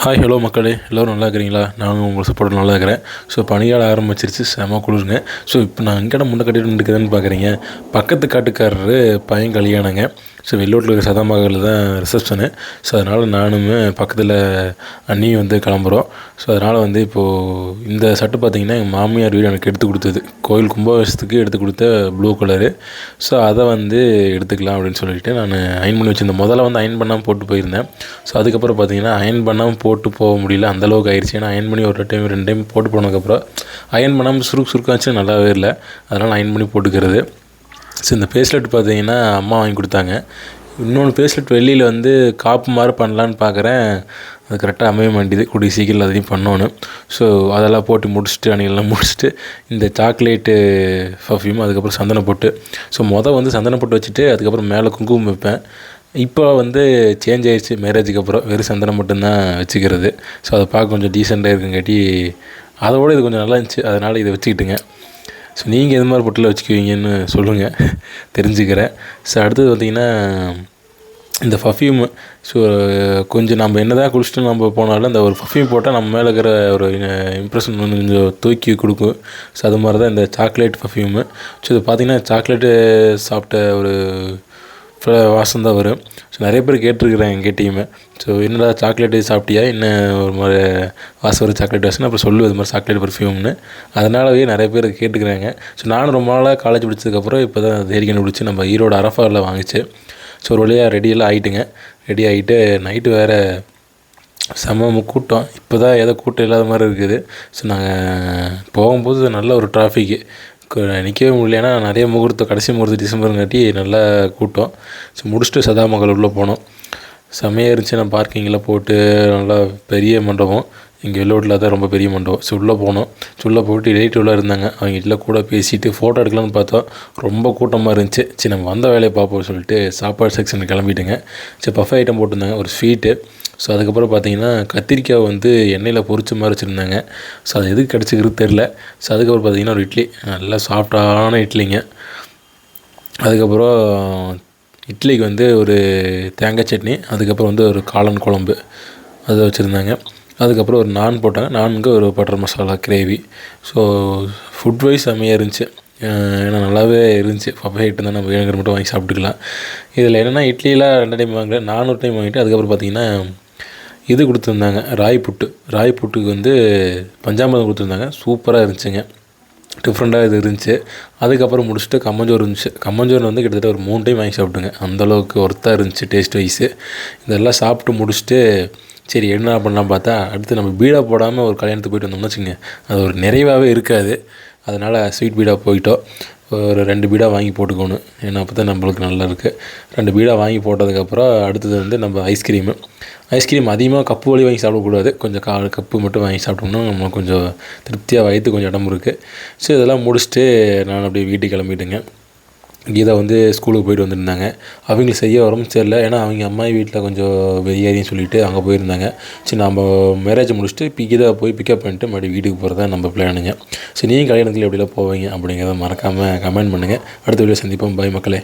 Hi hello மக்களே. எல்லோரும் நல்லா இருக்கிறீங்களா? நானும் உங்கள் சப்போர்ட் நல்லா இருக்கிறேன். ஸோ பனியால் ஆரம்பிச்சிருச்சு செம குளிருங்க. ஸோ இப்போ நான் எங்கடா முன்னே கட்டிட்டு நிற்கிறேன்னு பார்க்குறீங்க பக்கத்து காட்டுக்காரர் பையன் கல்யாணங்க. ஸோ வெள்ளூரில் இருக்கிற சதாமகளில் தான் ரிசப்ஷனு ஸோ அதனால் நானும் பக்கத்தில் அண்ணியும் வந்து கிளம்புறோம். ஸோ அதனால் வந்து இப்போது இந்த சட்டை பார்த்திங்கன்னா எங்கள் மாமியார் வீடு எனக்கு எடுத்து கொடுத்தது. கோயில் கும்பாபிஷத்துக்கு எடுத்து கொடுத்த ப்ளூ கலரு ஸோ அதை வந்து எடுத்துக்கலாம் அப்படின்னு சொல்லிட்டு நான் அயன் பண்ணி வச்சுருந்தேன். முதல்ல வந்து அயன் பண்ணாமல் போட்டு போயிருந்தேன். ஸோ அதுக்கப்புறம் பார்த்திங்கன்னா அயன் பண்ணாமல் போட்டு போக முடியல. அந்தளவுக்கு ஆயிடுச்சு ஏன்னா அயன் பண்ணி ஒரு டைம் ரெண்டு டைம் போட்டு போனதுக்கப்புறம் அயன் பண்ணாமல் சுருக்கு சுருக்காச்சு நல்லாவே இல்லை. அதனால் அயன் பண்ணி போட்டுக்கிறது. ஸோ இந்த பேஸ்லெட் பார்த்தீங்கன்னா அம்மா வாங்கி கொடுத்தாங்க. இன்னொன்று பேஸ்லெட் வெளியில் வந்து காப்பு மாதிரி பண்ணலான்னு பார்க்குறேன். அது கரெக்டாக அமைய மாட்டேது கூடிய சீக்கிரம் அதையும் பண்ணணும். ஸோ அதெல்லாம் போட்டு முடிச்சுட்டு அன்றைக்கெல்லாம் முடிச்சுட்டு இந்த சாக்லேட்டு பர்ஃப்யூம் அதுக்கப்புறம் சந்தனம் போட்டு. ஸோ மொதல் வந்து சந்தனம் போட்டு வச்சுட்டு அதுக்கப்புறம் மேலே குங்குமம் வைப்பேன். இப்போ வந்து சேஞ்ச் ஆகிடுச்சு மேரேஜுக்கு அப்புறம் வெறும் சந்தனம் மட்டும்தான் வச்சுக்கிறது. ஸோ அதை பார்க்க கொஞ்சம் டீசெண்டாக இருக்குங்காட்டி அதோட இது கொஞ்சம் நல்லா இருந்துச்சு. அதனால் இதை வச்சுக்கிட்டுங்க. ஸோ நீங்கள் எது மாதிரி பொட்டில் வச்சுக்குவீங்கன்னு சொல்லுங்கள் தெரிஞ்சுக்கிறேன். ஸோ அடுத்தது பார்த்திங்கன்னா இந்த பர்ஃப்யூமு ஸோ கொஞ்சம் நம்ம என்ன தான் குளிச்சுட்டு நம்ம போனாலும் இந்த ஒரு பர்ஃப்யூம் போட்டால் நம்ம மேலே இருக்கிற ஒரு இம்ப்ரெஷன் வந்து கொஞ்சம் தூக்கி கொடுக்கும். ஸோ அது மாதிரி தான் இந்த சாக்லேட் பர்ஃப்யூமு ஸோ இது பார்த்திங்கன்னா சாக்லேட்டு சாப்பிட்ட ஒரு வாசம் தான் வரும். ஸோ நிறைய பேர் கேட்டிருக்கிறேன் எங்கிட்டையுமே ஸோ என்னடா சாக்லேட்டு சாப்பிட்டியா? என்ன ஒரு மாதிரி வாசம் ஒரு சாக்லேட் வாசனை அப்புறம் சொல்லு இது மாதிரி சாக்லேட் பர்ஃப்யூம்னு அதனாலவே நிறைய பேர் கேட்டுக்கிறாங்க ஸோ நானும் ரொம்ப நாளாக காலேஜ் பிடிச்சதுக்கப்புறம் இப்போ தான் தேடி பிடிச்சி நம்ம ஈரோடு அரஃபாவில் வாங்கிச்சு. ஸோ ஒரு வழியாக ரெடியெல்லாம் ஆகிட்டுங்க ரெடி ஆகிட்டு நைட்டு வேறு செம்ம கூட்டம். இப்போ தான் ஏதோ கூட்டம் இல்லாத மாதிரி இருக்குது. ஸோ நாங்கள் போகும்போது நல்ல ஒரு டிராஃபிக்கு நிற்கவே முடியல. ஏன்னா நிறைய முகூர்த்தம் கடைசி முகூர்த்தம் டிசம்பருங்காட்டி நல்லா கூட்டம். ஸோ முடிச்சுட்டு சதாமங்கல் உள்ளே போனோம். செமையாக இருந்துச்சு. நான் பார்க்கிங்கில் போட்டு நல்லா பெரிய மண்டபம். இங்கே வெள்ளோட்டில் தான் ரொம்ப பெரிய மண்டபம். ஸோ உள்ளே போனோம். ஸோ உள்ளே போயிட்டு ரிலேட்டிவ்லாம் இருந்தாங்க. அவங்க வீட்டில் கூட பேசிட்டு ஃபோட்டோ எடுக்கலாம்னு பார்த்தோம். ரொம்ப கூட்டமாக இருந்துச்சு. சரி நம்ம வந்த வேலையை பார்ப்போம் சொல்லிட்டு சாப்பாடு செக்ஷன் கிளம்பிட்டுங்க. சரி பஃபே ஐட்டம் போட்டிருந்தாங்க. ஒரு ஸ்வீட்டு ஸோ அதுக்கப்புறம் பார்த்தீங்கன்னா கத்திரிக்காய் வந்து எண்ணெயில் பொரிச்ச மாதிரி வச்சுருந்தாங்க. ஸோ அது எதுக்கு கிடச்சிக்கிறது தெரில ஸோ அதுக்கப்புறம் பார்த்தீங்கன்னா ஒரு இட்லி. நல்லா சாஃப்டான இட்லிங்க. அதுக்கப்புறம் இட்லிக்கு வந்து ஒரு தேங்காய் சட்னி அதுக்கப்புறம் வந்து ஒரு காளான் குழம்பு அதை வச்சுருந்தாங்க. அதுக்கப்புறம் ஒரு நான் போட்டாங்க. நான்கு ஒரு butter masala gravy so food wise செம்மையாக இருந்துச்சு. ஏன்னா நல்லாவே இருந்துச்சு. பப்பை ஐட்டம் தான் நம்ம வேணுங்கிற மட்டும் வாங்கி சாப்பிட்டுக்கலாம். இதில் என்னென்னா இட்லியெலாம் ரெண்டு டைம் வாங்குறேன் நானூறு டைம் வாங்கிட்டு அதுக்கப்புறம் பார்த்தீங்கன்னா இது கொடுத்துருந்தாங்க ராய் புட்டு ராய் புட்டுக்கு வந்து பஞ்சாமிரதம் கொடுத்துருந்தாங்க. சூப்பராக இருந்துச்சுங்க. டிஃப்ரெண்ட்டாக இது இருந்துச்சு. அதுக்கப்புறம் முடிச்சுட்டு கம்மஞ்சோறு இருந்துச்சு. கம்மஞ்சோறு வந்து கிட்டத்தட்ட ஒரு மூணு டைம் வாங்கி சாப்பிட்டுங்க. அந்தளவுக்கு ஒர்த்தாக இருந்துச்சு டேஸ்ட் வைஸு இதெல்லாம் சாப்பிட்டு முடிச்சுட்டு சரி என்ன பண்ணலாம் பார்த்தா அடுத்து நம்ம பீடா போடாமல் ஒரு கல்யாணத்துக்கு போயிட்டு வந்தோம்னு வச்சுங்க அது ஒரு நிறைவாகவே இருக்காது. அதனால் ஸ்வீட் பீடா போயிட்டோம். ஒரு ரெண்டு பீடா வாங்கி போட்டுக்கணும். ஏன்னா அப்போ தான் நம்மளுக்கு நல்லா இருக்குது ரெண்டு பீடா வாங்கி போட்டதுக்கப்புறம் அடுத்தது வந்து நம்ம ஐஸ்கிரீமு ஐஸ்கிரீம் அதிகமாக கப்பு வழி வாங்கி சாப்பிடக்கூடாது. கொஞ்சம் கா கப்பு மட்டும் வாங்கி சாப்பிட்டோம்னா நம்ம கொஞ்சம் திருப்தியாக வயிற்று கொஞ்சம் இடம் இருக்குது ஸோ இதெல்லாம் முடிச்சுட்டு நான் அப்படியே வீட்டுக்கு கிளம்பிட்டுங்க. கீதா வந்து ஸ்கூலுக்கு போயிட்டு வந்திருந்தாங்க. அவங்களுக்கு செய்ய உடம்பு சரியில்லை. ஏன்னா அவங்க அம்மா வீட்டில் கொஞ்சம் வெளியேறின்னு சொல்லிட்டு அங்கே போயிருந்தாங்க. சரி நம்ம மேரேஜ் முடிச்சுட்டு இப்போ கீதா போய் பிக்கப் பண்ணிட்டு மறுபடியும் வீட்டுக்கு போகிறதா நம்ம பிளானுங்க சரி நீங்கள் கல்யாணத்தில் எப்படிலாம் போவீங்க அப்படிங்கிறத மறக்காமல் கமெண்ட் பண்ணுங்கள் அடுத்த வீடியோ சந்திப்போம். பாய் மக்களே.